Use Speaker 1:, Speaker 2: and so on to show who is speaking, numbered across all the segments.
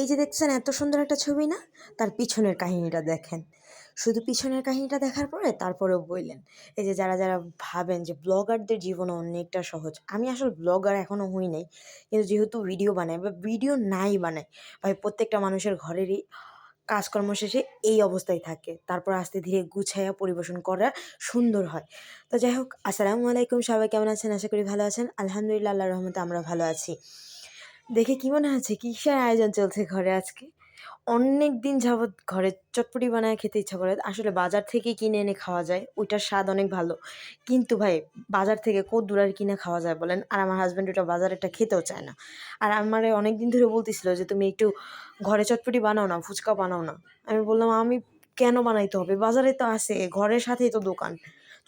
Speaker 1: এই যে দেখছেন এত সুন্দর একটা ছবি না? তার পিছনের কাহিনীটা দেখেন। শুধু পিছনের কাহিনীটা দেখার পরে তারপরেও বললেন, এই যে যারা যারা ভাবেন যে ব্লগারদের জীবন অনেকটা সহজ, আমি আসলে ব্লগার এখনও হই নাই, কিন্তু যেহেতু ভিডিও বানাই বা ভিডিও নাই বানাই, ভাই প্রত্যেকটা মানুষের ঘরেরই কাজকর্ম শেষে এই অবস্থায় থাকে। তারপর আস্তে ধীরে গুছাইয়া পরিবেশন করা সুন্দর হয়। তো যাই হোক, আসসালামু আলাইকুম সবাই, কেমন আছেন? আশা করি ভালো আছেন। আলহামদুলিল্লাহ আল্লাহ রহমতে আমরা ভালো আছি। দেখে কি মনে হচ্ছে? কিসের আয়োজন চলছে ঘরে আজকে? অনেক দিন যাবৎ ঘরে চটপটি বানায় খেতে ইচ্ছা করে। আসলে বাজার থেকে কিনে এনে খাওয়া যায়, ওইটার স্বাদ অনেক ভালো। কিন্তু ভাই, বাজার থেকে কত দূর আর কিনে খাওয়া যায় বলেন, আর আমার হাজব্যান্ড ওটা বাজারেরটা খেতেও চায় না। আর আমার অনেক দিন ধরে বলতেছিল যে, তুমি একটু ঘরে চটপটি বানাও না, ফুচকা বানাও না। আমি বললাম, আমি কেন বানাইতে হবে? বাজারে তো আছে, ঘরের সাথেই তো দোকান।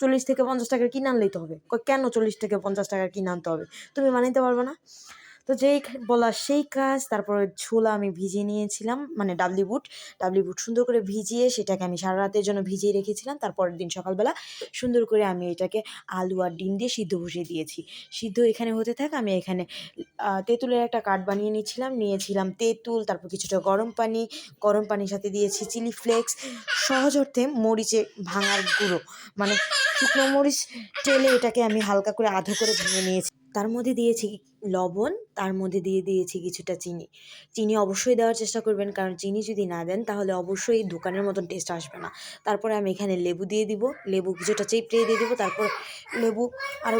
Speaker 1: চল্লিশ থেকে পঞ্চাশ টাকার কিনে আনলেই তো হবে। কেন চল্লিশ থেকে পঞ্চাশ টাকার কিনে আনতে হবে? তুমি বানাইতে পারবে না? তো যেই বলা সেই কাজ, তারপরে ছোলা আমি ভিজিয়ে নিয়েছিলাম মানে ডাবলি বুট। ডাবলি বুট সুন্দর করে ভিজিয়ে সেটাকে আমি সারা রাতের জন্য ভিজিয়ে রেখেছিলাম। তারপরের দিন সকালবেলা সুন্দর করে আমি এটাকে আলু আর ডিম দিয়ে সিদ্ধ বসিয়ে দিয়েছি। সিদ্ধ এখানে হতে থাক, আমি এখানে তেঁতুলের একটা কাঠ বানিয়ে নিয়েছিলাম। নিয়েছিলাম তেঁতুল, তারপর কিছুটা গরম পানি, গরম পানির সাথে দিয়েছি চিলি ফ্লেক্স, সহজ অর্থে মরিচে ভাঙার গুঁড়ো। মানে শুকনো মরিচ টেলে এটাকে আমি হালকা করে আধো করে ভেঙে নিয়েছি। তার মধ্যে দিয়েছি লবণ, তার মধ্যে দিয়ে দিয়েছি কিছুটা চিনি। চিনি অবশ্যই দেওয়ার চেষ্টা করবেন, কারণ চিনি যদি না দেন তাহলে অবশ্যই দোকানের মতন টেস্ট আসবে না। তারপরে আমি এখানে লেবু দিয়ে দিব, লেবু কিছুটা চেপড়িয়ে দিয়ে দিব, তারপর লেবু আরও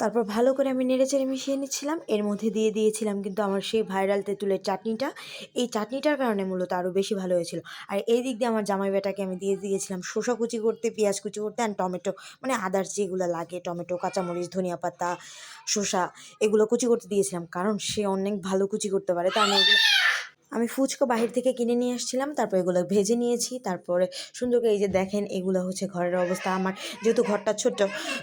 Speaker 1: তারপর ভালো করে আমি নেড়েচেড়ে মিশিয়ে নিচ্ছিলাম। এর মধ্যে দিয়ে দিয়েছিলাম কিন্তু আমার সেই ভাইরাল তেঁতুলের চাটনিটা। এই চাটনিটার কারণে মূলত আরও বেশি ভালো হয়েছিল। আর এই দিক দিয়ে আমার জামাই বেটাকে আমি দিয়ে দিয়েছিলাম শসা কুচি করতে, পেঁয়াজ কুচি করতে অ্যান্ড টমেটো। মানে আদার্স যেগুলো লাগে, টমেটো, কাঁচামরিচ, ধনিয়া পাতা, শসা, এগুলো কুচি করতে দিয়েছিলাম। কারণ সে অনেক ভালো কুচি করতে পারে তা আমি এগুলো আমি ফুচকা বাহির থেকে কিনে নিয়ে আসছিলাম, তারপর এগুলো ভেজে নিয়েছি, তারপরে সুন্দর করে এই যে দেখেন, এগুলো হচ্ছে ঘরের অবস্থা আমার, যেহেতু ঘরটা ছোট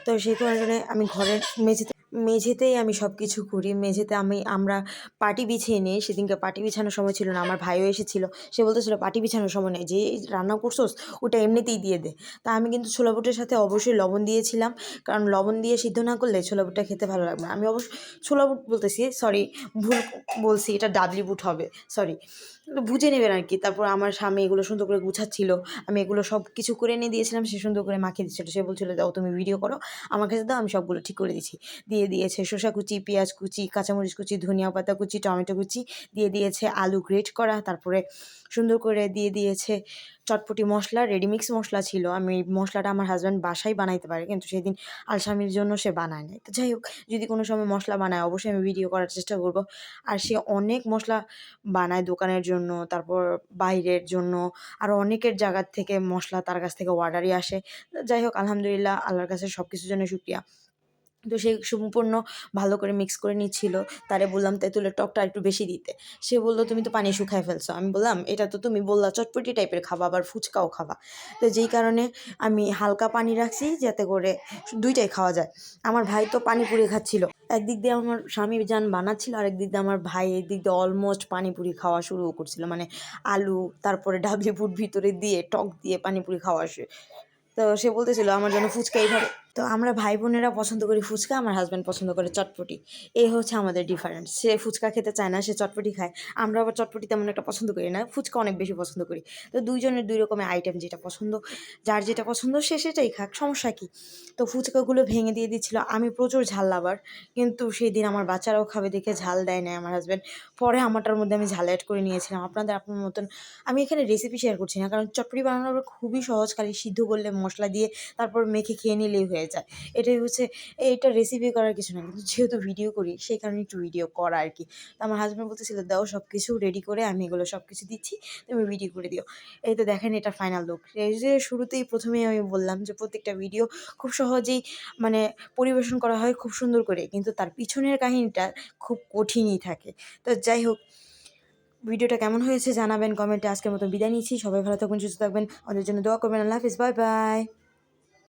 Speaker 1: তো সেই কারণে আমি ঘরের মেঝেতে মেঝেতেই আমি সব কিছু করি। মেঝেতে আমি, আমরা পাটি বিছিয়ে নিই। সেদিনকে পাটি বিছানোর সময় ছিল না। আমার ভাইও এসেছিল। সে বলতেছিল, পাটি বিছানোর সময় নেই। যে রান্না করছোস, ওটা এমনিতেই দিয়ে দে। তা আমি কিন্তু ছোলা বুটের সাথে অবশ্যই লবণ দিয়েছিলাম। কারণ লবণ দিয়ে সিদ্ধ না করলে ছোলা বুটটা খেতে ভালো লাগবে আমি অবশ্য, ছোলা বুট বলতেছি, সরি, ভুল বলছি, এটা ডাবলি বুট হবে, সরি। বুঝে নেবেন আর কি। তারপর আমার স্বামী এগুলো সুন্দর করে গুছাচ্ছিল। আমি এগুলো সব কিছু করে এনে দিয়েছিলাম, সে সুন্দর করে মাখিয়ে দিচ্ছিল। সে বলছিল, দাও তুমি ভিডিও করো, আমার কাছে দাও, আমি সবগুলো ঠিক করে দিচ্ছি। দিয়ে দিয়েছে। শসা কুচি, পেঁয়াজ কুচি, কাঁচামরিচ কুচি, ধনিয়া পাতা কুচি, টমেটো কুচি দিয়ে দিয়েছে আলু গ্রেট করা। তারপরে সুন্দর করে দিয়ে দিয়েছে চটপটি মশলা রেডিমিক্স মশলা ছিল। আমি মশলাটা আমার হাজব্যান্ড বাসায় বানাইতে পারে, কিন্তু সেদিন আলসামির জন্য সে বানায় নাই। তো যাই হোক, যদি কোনো সময় মশলা বানায়, অবশ্যই আমি ভিডিও করার চেষ্টা করব। আর সে অনেক মশলা বানায় দোকানের জন্য, তারপর বাইরের জন্য আরও অনেকের জায়গার থেকে মশলা তার কাছ থেকে অর্ডারই আসে। যাই হোক, আলহামদুলিল্লাহ, আল্লাহর কাছে সব কিছুর জন্য শুক্রিয়া। তো সে সম্পূর্ণ ভালো করে মিক্স করে নিচ্ছিল। তারে বললাম তেঁতুলের টকটা একটু বেশি দিতে। সে বলল, তুমি তো পানি শুকায় ফেলছো। আমি বললাম, এটা তো তুমি বললা, চটপটি টাইপের খাবা, আবার ফুচকাও খাবা। তো যেই কারণে আমি হালকা পানি রাখছি, যাতে করে দুইটাই খাওয়া যায়। আমার ভাই তো পানিপুরি খাচ্ছিল। একদিক দিয়ে আমার স্বামী যান বানাচ্ছিল আরেক দিক দিয়ে আমার ভাই একদিক দিয়ে অলমোস্ট পানিপুরি খাওয়া শুরু করছিল। মানে আলু, তারপরে ডাবলি বুট ভিতরে দিয়ে, টক দিয়ে পানিপুরি খাওয়া তো সে বলতেছিল, আমার জন্য ফুচকা এইভাবে তো আমরা ভাই বোনেরা পছন্দ করি ফুচকা, আমার হাজব্যান্ড পছন্দ করে চটপটি। এই হচ্ছে আমাদের ডিফারেন্স সে ফুচকা খেতে চায় না, সে চটপটি খায়। আমরা আবার চটপটি তেমন একটা পছন্দ করি না, ফুচকা অনেক বেশি পছন্দ করি। তো দুইজনের দুই রকমের আইটেম যেটা পছন্দ, যার যেটা পছন্দ সে সেটাই খাক, সমস্যা কী? তো ফুচকাগুলো ভেঙে দিয়ে দিচ্ছিল। আমি প্রচুর ঝাল লাভার, কিন্তু সেই দিন আমার বাচ্চারাও খাবে দেখে ঝাল দেয় না আমার হাজব্যান্ড পরে আমারটার মধ্যে আমি ঝাল অ্যাড করে নিয়েছিলাম। আপনাদের, আপনার মতন আমি এখানে রেসিপি শেয়ার করছি না, কারণ চটপটি বানানোর খুবই সহজ, খালি সিদ্ধ করলে মশলা দিয়ে তারপর মেখে খেয়ে নিলেই হয়ে যায়। এটাই হচ্ছে, এইটা রেসিপি করার কিছু না, কিন্তু যেহেতু ভিডিও করি, সেই কারণে একটু ভিডিও করা আর কি। তো আমার হাজব্যান্ড বলতেছিল, দাও সব কিছু রেডি করে, আমি এগুলো সব কিছু দিচ্ছি, তুমি ভিডিও করে দিও। এই তো দেখেন এটা ফাইনাল লুক এই যে শুরুতেই প্রথমেই আমি বললাম যে, প্রত্যেকটা ভিডিও খুব সহজেই মানে পরিবেশন করা হয় খুব সুন্দর করে, কিন্তু তার পিছনের কাহিনীটা খুব কঠিনই থাকে। তো যাই হোক ভিডিওটা কেমন হয়েছে জানাবেন কমেন্টে আজকের মতো বিদায় নিচ্ছি। সবাই ভালো থাকবেন সুস্থ থাকবেন। আমাদের জন্য দোয়া করবেন। আল্লাহ হাফিজ। Bye bye